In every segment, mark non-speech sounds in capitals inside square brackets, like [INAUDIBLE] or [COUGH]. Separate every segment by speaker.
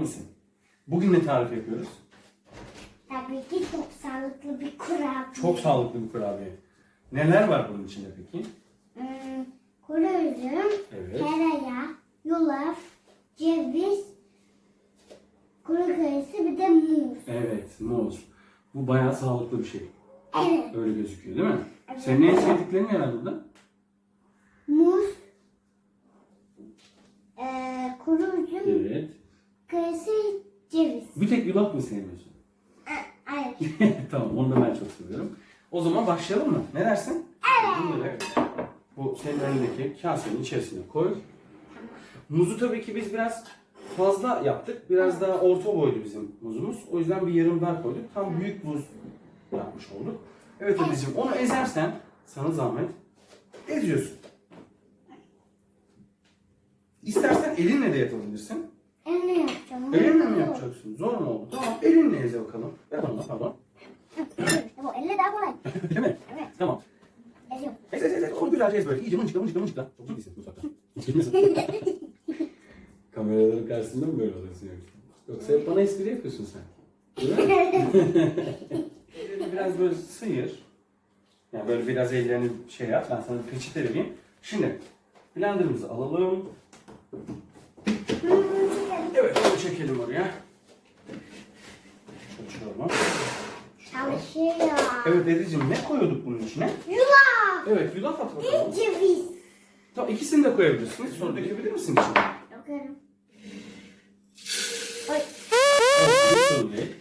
Speaker 1: misin? Bugün ne tarif yapıyoruz?
Speaker 2: Tabii ki çok sağlıklı bir kurabiye.
Speaker 1: Çok sağlıklı bir kurabiye. Neler var bunun içinde peki?
Speaker 2: Hmm, kuru üzüm,
Speaker 1: Evet.
Speaker 2: tereyağı, yulaf, ceviz, kuru kayısı bir de muz.
Speaker 1: Evet, muz. Bu bayağı sağlıklı bir şey.
Speaker 2: Evet.
Speaker 1: Öyle gözüküyor değil mi? Senin en sevdiklerin neler burada?
Speaker 2: Muz, eee kuru üzüm,
Speaker 1: Evet.
Speaker 2: kayısı, ceviz.
Speaker 1: Bir tek yulaf mı sevmiyorsun?
Speaker 2: E, Hayır. [LAUGHS]
Speaker 1: tamam, onu da ben çok seviyorum. O zaman başlayalım mı? Ne dersin? Evet. Bu senin önündeki kasenin içerisine koy. Muzu tabii ki biz biraz fazla yaptık. Biraz daha orta boydu bizim muzumuz. O yüzden bir yarım daha koyduk. Tam büyük muz yapmış olduk. Evet Ediz'ciğim onu ezersen sana zahmet eziyorsun. İstersen elinle de yapabilirsin.
Speaker 2: Yapacağım.
Speaker 1: Elinle mi yapacaksın? Zor mu oldu? Tamam elinle eze bakalım. Ver bana pardon.
Speaker 2: Bu elle daha kolay. [LAUGHS]
Speaker 1: Değil mi?
Speaker 2: Evet.
Speaker 1: Tamam.
Speaker 2: Eziyorum.
Speaker 1: Ez ez ez. Onu güzelce ez böyle. İyice mıncıkla mıncıkla mıncıkla. Çok iyi misin mutfakta? [LAUGHS] Kameraların karşısında mı böyle oluyorsun yoksa? Yoksa hep bana espri yapıyorsun sen. Biraz böyle sıyır. Yani böyle biraz ellerini şey yap. Ben sana peçete vereyim. Şimdi blenderımızı alalım. Çekelim oraya. Çalışıyor. Evet dedeciğim ne koyuyorduk bunun içine?
Speaker 2: Yulaf.
Speaker 1: Evet yulaf at bakalım.
Speaker 2: Ceviz.
Speaker 1: Tamam ikisini de koyabilirsiniz. Sonra dökebilir misin içine?
Speaker 2: Bakarım.
Speaker 1: Değil.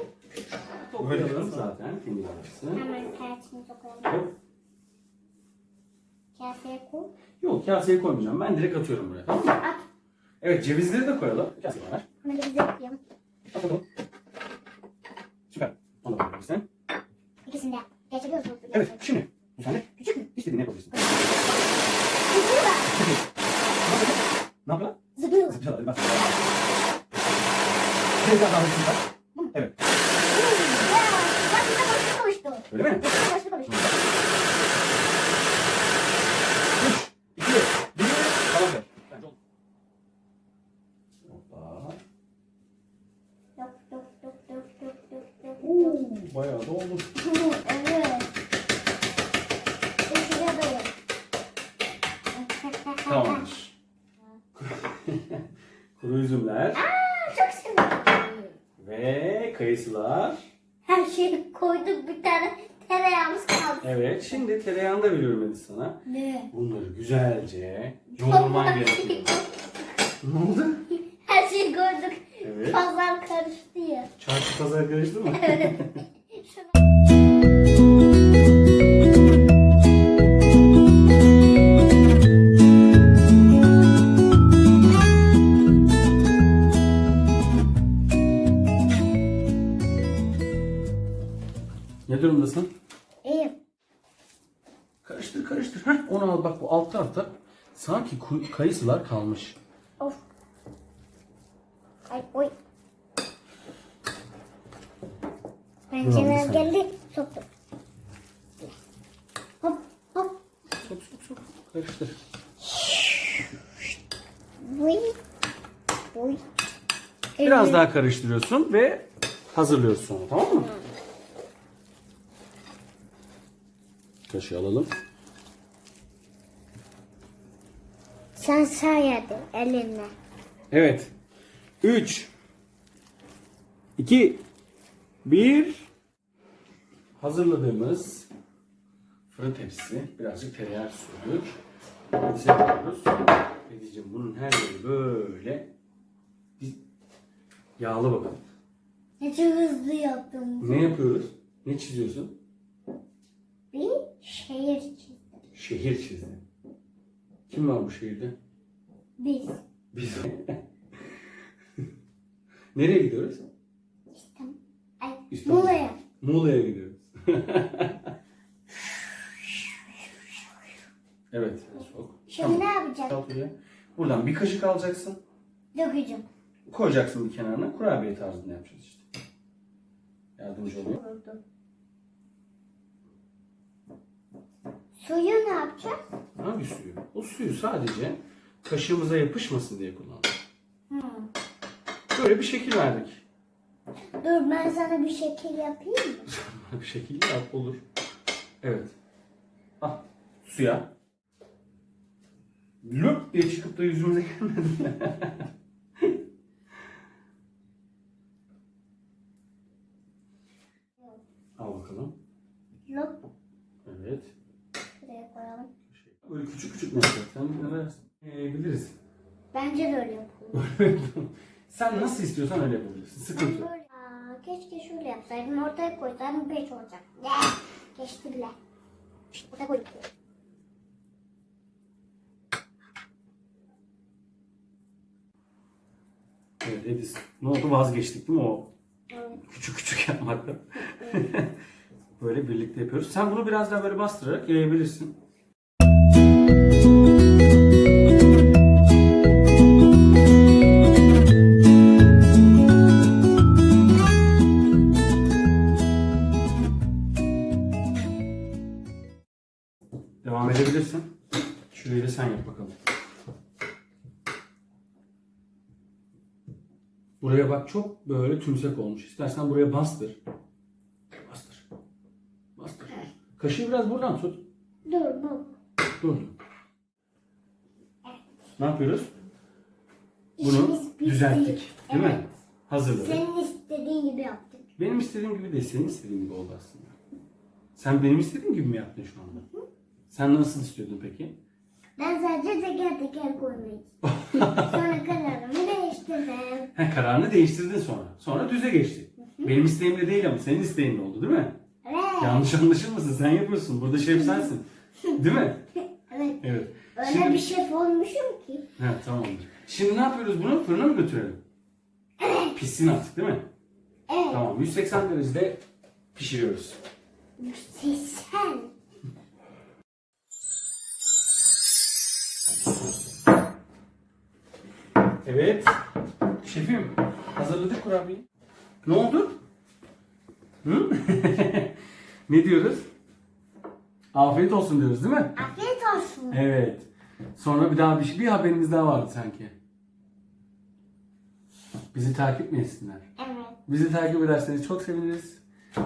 Speaker 1: Toplayalım zaten kendi arası.
Speaker 2: Hemen tersini sokalım. Kaseye koy.
Speaker 1: yok kaseye koymayacağım. Ben direkt atıyorum buraya. Tamam mı?
Speaker 2: At.
Speaker 1: Evet cevizleri de koyalım. Kaseye ver.
Speaker 2: Bunu da bize yapayım.
Speaker 1: At bakalım. Süper. Onu da koyabilirsin.
Speaker 2: İkisini de. Geçebiliyor musunuz?
Speaker 1: Evet şimdi. Bu sende.
Speaker 2: Küçük mü?
Speaker 1: İstediğini yapabilirsin.
Speaker 2: Zıplıyor.
Speaker 1: Ne yapıyorlar?
Speaker 2: Zıplıyor.
Speaker 1: Zıplıyorlar. Bak. Biraz daha hızlı bak. Evet.
Speaker 2: Ya, bak bir de boşluk oluştu.
Speaker 1: Öyle mi?
Speaker 2: Bir de boşluk oluştu.
Speaker 1: Üç, iki, bir. Tamam. ver. Bence oldu. Hoppa.
Speaker 2: Yok, yok, yok, yok, yok, yok, yok,
Speaker 1: Oo,
Speaker 2: yok.
Speaker 1: bayağı da oldu.
Speaker 2: Hı, Evet.
Speaker 1: Ve kayısılar.
Speaker 2: Her şeyi koyduk bir tane tereyağımız kaldı.
Speaker 1: Evet, şimdi tereyağını da veriyorum Edis sana.
Speaker 2: Ne?
Speaker 1: Bunları güzelce yoğurman gerekiyor. Ne oldu?
Speaker 2: Her şeyi koyduk.
Speaker 1: Evet.
Speaker 2: Pazar karıştı ya.
Speaker 1: Çarşı pazar karıştı mı?
Speaker 2: Şuna- [LAUGHS]
Speaker 1: ne durumdasın?
Speaker 2: İyiyim.
Speaker 1: Karıştır karıştır. Heh, onu al bak bu alt tarafta sanki kayısılar kalmış.
Speaker 2: Of. Ay oy. Ben
Speaker 1: bir
Speaker 2: geldi soktum. Hop hop.
Speaker 1: Sok sok sok. Karıştır.
Speaker 2: Oy. Oy.
Speaker 1: Biraz daha karıştırıyorsun ve hazırlıyorsun tamam mı? Kaşığı alalım.
Speaker 2: Sen sağ yerde elinle.
Speaker 1: Evet. 3 2 1 Hazırladığımız fırın tepsisi birazcık tereyağı sürdük. Bize koyuyoruz. Ediciğim bunun her yeri böyle yağlı bakalım.
Speaker 2: Ne çok hızlı yaptım.
Speaker 1: Ne yapıyoruz? Ne çiziyorsun?
Speaker 2: Şehir çizdim.
Speaker 1: Şehir çizdi. Kim var bu şehirde?
Speaker 2: Biz.
Speaker 1: Biz. [LAUGHS] Nereye gidiyoruz?
Speaker 2: İstanbul. Ay
Speaker 1: İstanbul.
Speaker 2: Muğla'ya.
Speaker 1: Muğla'ya gidiyoruz. [LAUGHS] evet. Çok.
Speaker 2: Şimdi ne yapacağız?
Speaker 1: Al buraya. Buradan bir kaşık alacaksın.
Speaker 2: Dökeceğim.
Speaker 1: Koyacaksın bir kenarına. Kurabiye tarzında yapacağız işte. Yardımcı oluyor.
Speaker 2: Suyu ne yapacağız?
Speaker 1: Hangi suyu? O suyu sadece kaşığımıza yapışmasın diye kullandım.
Speaker 2: Hmm.
Speaker 1: Böyle bir şekil verdik.
Speaker 2: Dur ben sana bir şekil yapayım mı? [LAUGHS]
Speaker 1: bir şekil yap olur. Evet. Ah suya. Löp diye çıkıp da yüzümüze gelmedi. [LAUGHS] Al bakalım.
Speaker 2: Lop.
Speaker 1: Evet. Böyle küçük küçük ne Sen ne dersin? Ee, biliriz.
Speaker 2: Bence de öyle yapalım. [LAUGHS]
Speaker 1: Sen nasıl istiyorsan öyle yapabilirsin. Sıkıntı yok.
Speaker 2: Aa, keşke şöyle yapsaydım. Ortaya koysaydım 5 olacak. Ne? Geçti bile. Ortaya koydum.
Speaker 1: Evet Edis. Ne oldu vazgeçtik değil mi o
Speaker 2: Evet.
Speaker 1: küçük küçük yapmakta? [LAUGHS] böyle birlikte yapıyoruz. Sen bunu biraz daha böyle bastırarak yayabilirsin. Devam edebilirsin. Şurayı da sen yap bakalım. Buraya bak çok böyle tümsek olmuş. İstersen buraya bastır. Bastır. Bastır. Kaşığı biraz buradan tut.
Speaker 2: Dur bu.
Speaker 1: Dur. Ne yapıyoruz? Bunu
Speaker 2: İşimiz bitti.
Speaker 1: düzelttik. Değil mi?
Speaker 2: Evet.
Speaker 1: Hazırladık.
Speaker 2: Senin istediğin gibi yaptık.
Speaker 1: Benim istediğim gibi değil, senin istediğin gibi oldu aslında. Sen benim istediğim gibi mi yaptın şu anda? Sen nasıl istiyordun peki?
Speaker 2: Ben sadece teker teker koymayı. [LAUGHS] Sonra kararımı değiştirdim.
Speaker 1: Ha, kararını değiştirdin sonra. Sonra düze geçti. Benim isteğimle değil ama senin isteğinle oldu değil mi?
Speaker 2: Evet.
Speaker 1: Yanlış anlaşılmasın sen yapıyorsun. Burada şef sensin. Değil mi? [LAUGHS]
Speaker 2: Evet.
Speaker 1: Evet.
Speaker 2: Öyle
Speaker 1: Şimdi-
Speaker 2: bir şef olmuşum ki.
Speaker 1: Ha, tamamdır. Şimdi ne yapıyoruz bunu? Fırına mı götürelim? Pişsin artık değil mi?
Speaker 2: Evet.
Speaker 1: Tamam. 180 derecede pişiriyoruz.
Speaker 2: Sen.
Speaker 1: Evet. Şefim hazırladık kurabiyeyi. Ne oldu? Hı? [LAUGHS] ne diyoruz? Afiyet olsun diyoruz değil mi?
Speaker 2: Afiyet olsun.
Speaker 1: Evet. Sonra bir daha bir, şey- bir haberimiz daha vardı sanki. Bizi takip mi etsinler?
Speaker 2: Evet.
Speaker 1: Bizi takip ederseniz çok seviniriz.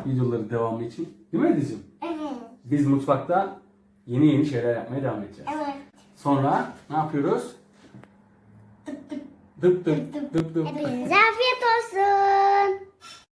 Speaker 1: Videoların devamı için. Değil mi Ediciğim?
Speaker 2: Evet.
Speaker 1: Biz mutfakta yeni yeni şeyler yapmaya devam edeceğiz.
Speaker 2: Evet.
Speaker 1: Sonra ne yapıyoruz? Dıp dıp dıp dıp.
Speaker 2: Hepinize afiyet olsun.